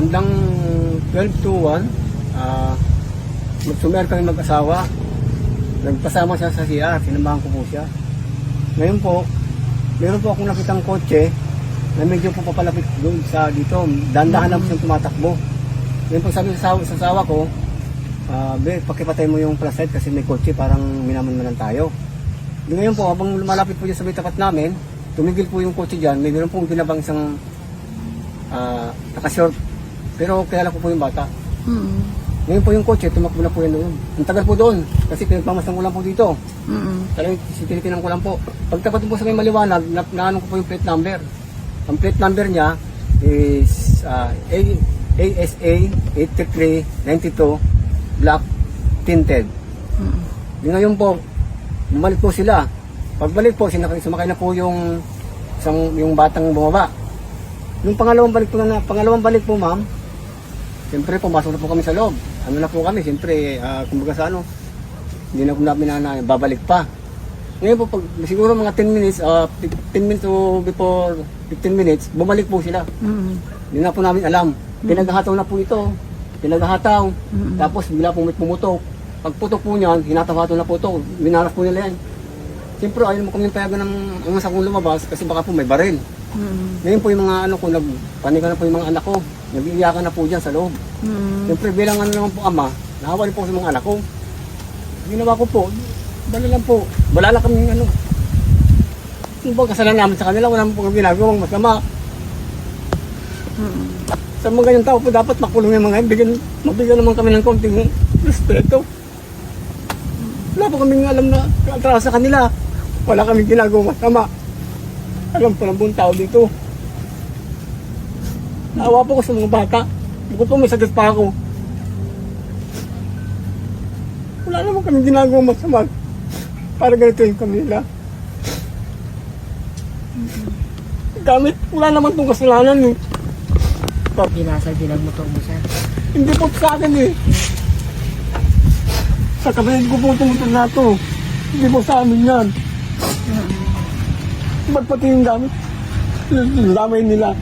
bandang 12 to 1, ah, sumer kami mag-asawa. Nagpasama siya sa CR, sinamahan ko po siya. Ngayon po, meron po akong nakitang kotse na medyo po papalapit doon sa dito. Dandahan lang po siyang tumatakbo. Ngayon po sabi sa asawa, sa asawa ko, ah, be, pakipatay mo yung flashlight kasi may kotse, parang minaman-manan tayo. Di ngayon po, habang lumalapit po dyan sa may tapat namin, tumigil po yung kotse dyan, may meron pong ginabang isang ah, nakashort. Pero kilala ko po yung bata. Mm. Ngayon po yung kotse, tumakbo na po yan doon. Ang tagal po doon, kasi pinagpamasang ko lang po dito. Mm. Talagang titinitin ko lang po. Pagtapat po sa may maliwanag, na, naano ko po yung plate number. Ang plate number niya is ah, A, ASA 8392 Black Tinted. Mm. Ngayon po, bumalik po sila. Pagbalik po, sinakay, sumakay na po yung isang yung batang bumaba. Yung pangalawang balik po na, pangalawang balik po ma'am, siyempre pumasok na po kami sa loob. Ano na po kami, siyempre, ah, kumbaga sa ano, hindi na po namin na, na babalik pa. Ngayon po, pag, siguro mga 10 minutes, ah, 10 minutes to before 15 minutes, bumalik po sila. Mm. Hindi na po namin alam. Pinaghahataw na po ito. Pinaghahataw. Mm. Tapos bigla po may pumutok. Pag putok po niyan, hinataw-hataw na po ito. Minaras po nila yan. Siyempre, ayaw mo kami payagan ng ang sakong lumabas kasi baka po may baril. Mm. Ngayon po yung mga ano ko, nagpanika na po yung mga anak ko. Nag-iiyakan na po dyan sa loob. Mm. Siyempre, bilang ano naman po ama, nahawa rin po sa mga anak ko. Ginawa ko po, bala lang po. Wala lang kami ano. Yung ba kasalanan namin sa kanila, wala naman po kami ginagawang masama. Mm. Sa mga ganyang tao po, dapat makulong yung mga yan. Bigyan, mabigyan naman kami ng konting respeto. Wala po kaming alam na atraso sa kanila. Wala kaming ginagawa masama. Alam po ng buong tao dito. Naawa po ko sa mga bata. Bukod po may sakit pa ako. Wala naman kaming ginagawa masama. Para ganito yung kanila. Gamit, wala naman itong kasalanan eh. Binasag din ang motor mo, sir. Hindi po sa akin eh. Sa kapatid ko po tumutin na to. Hindi po sa amin yan. Ba't pati yung gamit? Damay nila.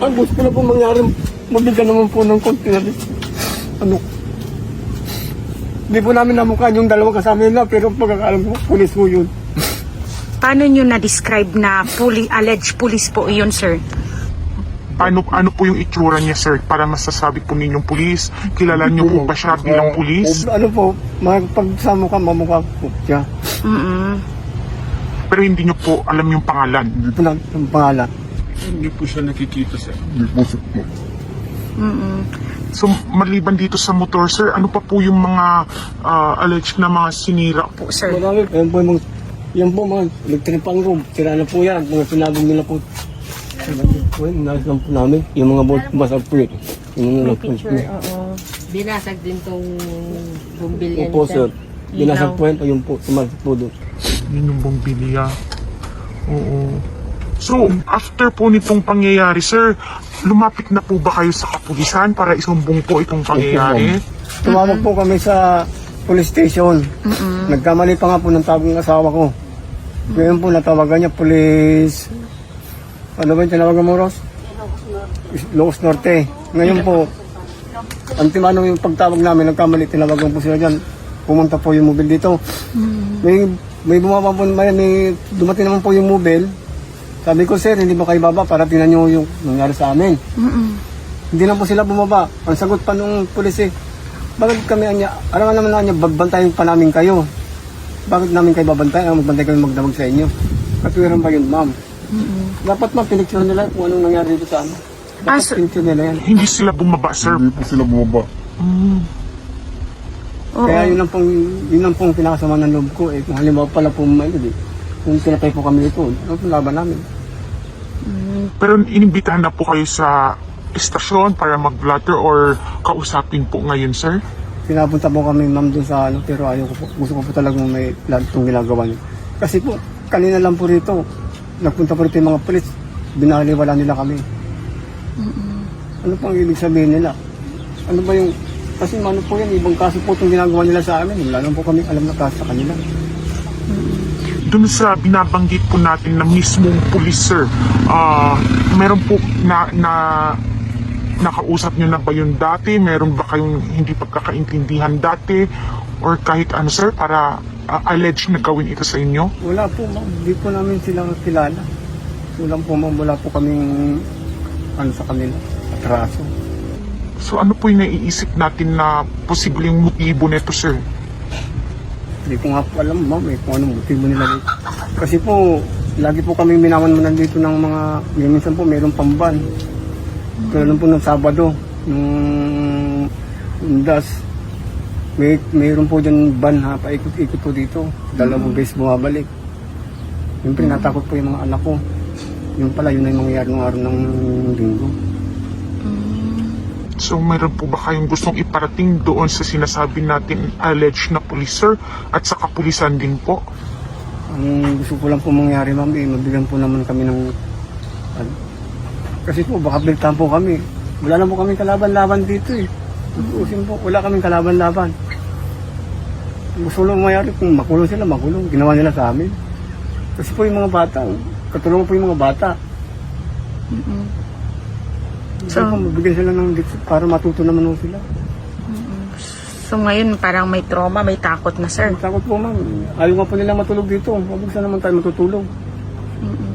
Ang gusto ko na po mangyari, mabigyan naman po ng konti na ano. Hindi po namin namukha yung dalawang kasama nila, pero pagkakalam ko, pulis po yun. Paano nyo na-describe na puli, alleged police po yun, sir? Paano, ano po yung itsura niya, sir? Para masasabi po ninyong pulis? Kilala niyo po ba siya bilang pulis? Ano po, pag ka, mamukha po siya. Mm. Pero hindi niyo po alam yung pangalan. Hindi po lang ang pangalan. Hindi po siya nakikita, sir. Mm. So, maliban dito sa motor, sir, ano pa po yung mga ah, alleged na mga sinira po? Po, sir. Marami. Yan po yung mga, yan po mga electric pang room. Sira na po yan. Mga sinabong nila po. Po yan. Nasa po namin. Yung mga bolt basa po yun. Yung mga nagpunch po. Oo. Binasag din tong bumbilya Opo, sir. Binasag po yan. Ayun po. Sumalit po doon. Yun yung bumbilya. Oo. So, after po nitong pangyayari, sir, lumapit na po ba kayo sa kapulisan para isumbong po itong pangyayari? Tumawag po kami sa police station. Nagkamali pa nga po ng tawag ng asawa ko. Ngayon po natawagan niya police... Ano ba yung tinawagan mo, Ross? Locos Norte. Ngayon po, ang timano yung pagtawag namin, nagkamali, tinawagan po sila dyan. Pumunta po yung mobile dito. May, may bumaba po, may, may dumating naman po yung mobile. Sabi ko, sir, hindi ba kayo baba para tingnan nyo yung nangyari sa amin. Mm. Hindi na po sila bumaba. Ang sagot pa nung pulis eh, bakit kami anya, nga naman na anya, babantayin pa namin kayo. Bakit namin kayo babantayan? Ang magbantay kami magdamag sa inyo. Katwiran ba yun, ma'am? Dapat ma'am, pinicture nila kung anong nangyari dito sa ano. Ah, Dapat so- pinicture nila yan. Hindi sila bumaba, sir. Hindi po sila bumaba. Oo. Kaya yun lang pong, yun lang pong pinakasama ng loob ko eh. Kung halimbawa pala po may eh, kung pinatay po kami ito, ano pong laban namin? Pero inimbitahan na po kayo sa estasyon para mag-blatter or kausapin po ngayon, sir? Pinapunta po kami ma'am dun sa ano, pero ayaw ko po. Gusto ko po talagang may plan itong ginagawa niyo. Kasi po, kanina lang po rito, nagpunta po rito yung mga polis, binaliwala nila kami. Ano pang ibig sabihin nila? Ano ba yung, kasi ano po yan, ibang kaso po itong ginagawa nila sa amin. Wala lang po kami alam na kaso sa kanila. dun sa binabanggit po natin na mismong pulis, sir, ah, meron po na, na nakausap nyo na ba yun dati? Meron ba kayong hindi pagkakaintindihan dati? Or kahit ano, sir, para ah, allege na gawin ito sa inyo? Wala po, ma'am. Hindi po namin sila kilala. Wala po, ma'am. Wala po kaming ano sa kanila. Atraso. So ano po yung naiisip natin na posibleng motibo nito, sir? Hindi ko nga po alam, ma'am, eh, kung anong motibo nila dito. Kasi po, lagi po kami minaman-manan dito ng mga, minsan po mayroong pamban. Kaya po ng Sabado, nung undas, may, mayroon po dyan ban ha, paikot-ikot po dito. Dalawang beses bumabalik. Siyempre, natakot po yung mga anak ko. Yung pala, yun na yung mangyayari ng araw ng linggo. So mayroon po ba kayong gustong iparating doon sa sinasabi natin alleged na police, sir? At sa kapulisan din po? Ang gusto ko lang po mangyari, ma'am, eh, mabigyan po naman kami ng... ano. kasi po, baka biltan po kami. Wala na po kami kalaban-laban dito eh. Tutuusin po, wala kaming kalaban-laban. Gusto lang mangyari kung makulong sila, makulong. Ginawa nila sa amin. Kasi po yung mga bata, katulong po yung mga bata. So- So, po, mabigyan sila ng dito para matuto naman po sila. So ngayon parang may trauma, may takot na sir. Takot po ma'am, ayaw nga po nila matulog dito. Mabigyan naman tayo matutulog. Mm-mm.